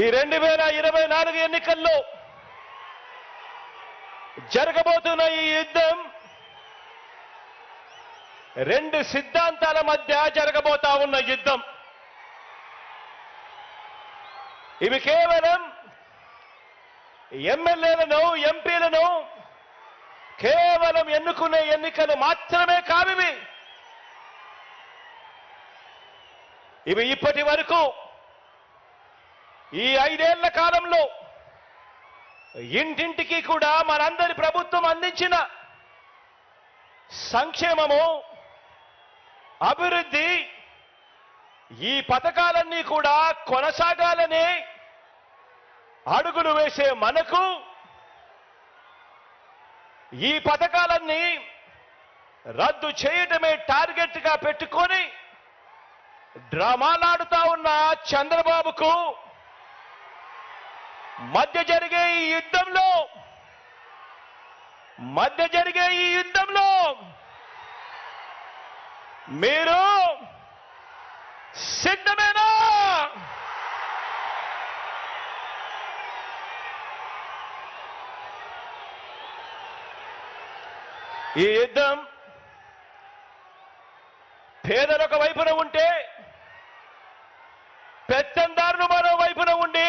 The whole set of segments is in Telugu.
ఈ రెండు వేల ఇరవై నాలుగు ఎన్నికల్లో జరగబోతున్న ఈ యుద్ధం రెండు సిద్ధాంతాల మధ్య జరగబోతా ఉన్న యుద్ధం. ఇవి కేవలం ఎమ్మెల్యేలను ఎంపీలను కేవలం ఎన్నుకునే ఎన్నికలు మాత్రమే కావివి. ఇవి ఇప్పటి వరకు ఈ ఐదేళ్ళ కాలంలో ఇంటింటికి కూడా మనందరి ప్రభుత్వం అందించిన సంక్షేమము అభివృద్ధి ఈ పథకాలన్నీ కూడా కొనసాగాలని అడుగులు వేసే మనకు ఈ పథకాలన్నీ రద్దు చేయటమే టార్గెట్గా పెట్టుకొని డ్రామాలాడుతా ఉన్న చంద్రబాబుకు మధ్య జరిగే ఈ యుద్ధంలో మధ్య జరిగే ఈ యుద్ధంలో మీరు సిద్ధమేనా? ఈ యుద్ధం పేదలొక వైపున ఉంటే పెత్తందారులు మరో వైపున ఉండి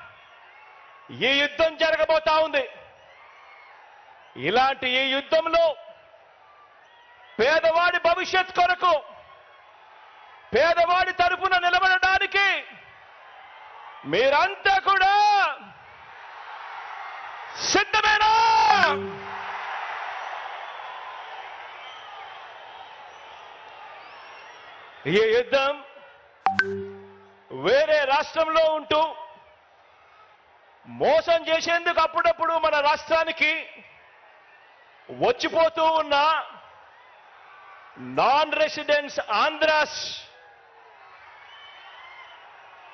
ఈ యుద్ధం జరగబోతా ఉంది. ఇలాంటి ఈ యుద్ధంలో పేదవాడి భవిష్యత్ కొరకు పేదవాడి తరపున నిలబడడానికి మీరంతా కూడా సిద్ధమేనా? ఈ యుద్ధం వేరే రాష్ట్రంలో ఉంటూ మోసం చేసేందుకు అప్పుడప్పుడు మన రాష్ట్రానికి వచ్చిపోతూ ఉన్న నాన్ రెసిడెంట్స్ ఆంధ్రాస్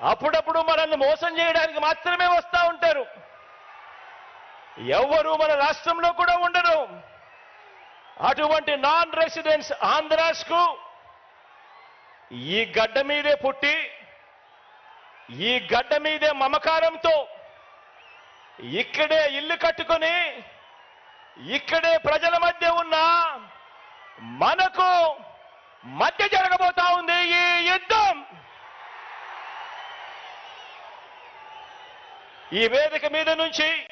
అప్పుడప్పుడు మనల్ని మోసం చేయడానికి మాత్రమే వస్తూ ఉంటారు. ఎవరు మన రాష్ట్రంలో కూడా ఉండరు. అటువంటి నాన్ రెసిడెంట్స్ ఆంధ్రాస్కు ఈ గడ్డ మీదే పుట్టి ఈ గడ్డ మీదే మమకారంతో ఇక్కడే ఇల్లు కట్టుకొని ఇక్కడే ప్రజల మధ్య ఉన్న మనకు మధ్య జరగబోతా ఉంది ఈ యుద్ధం. ఈ వేదిక మీద నుంచి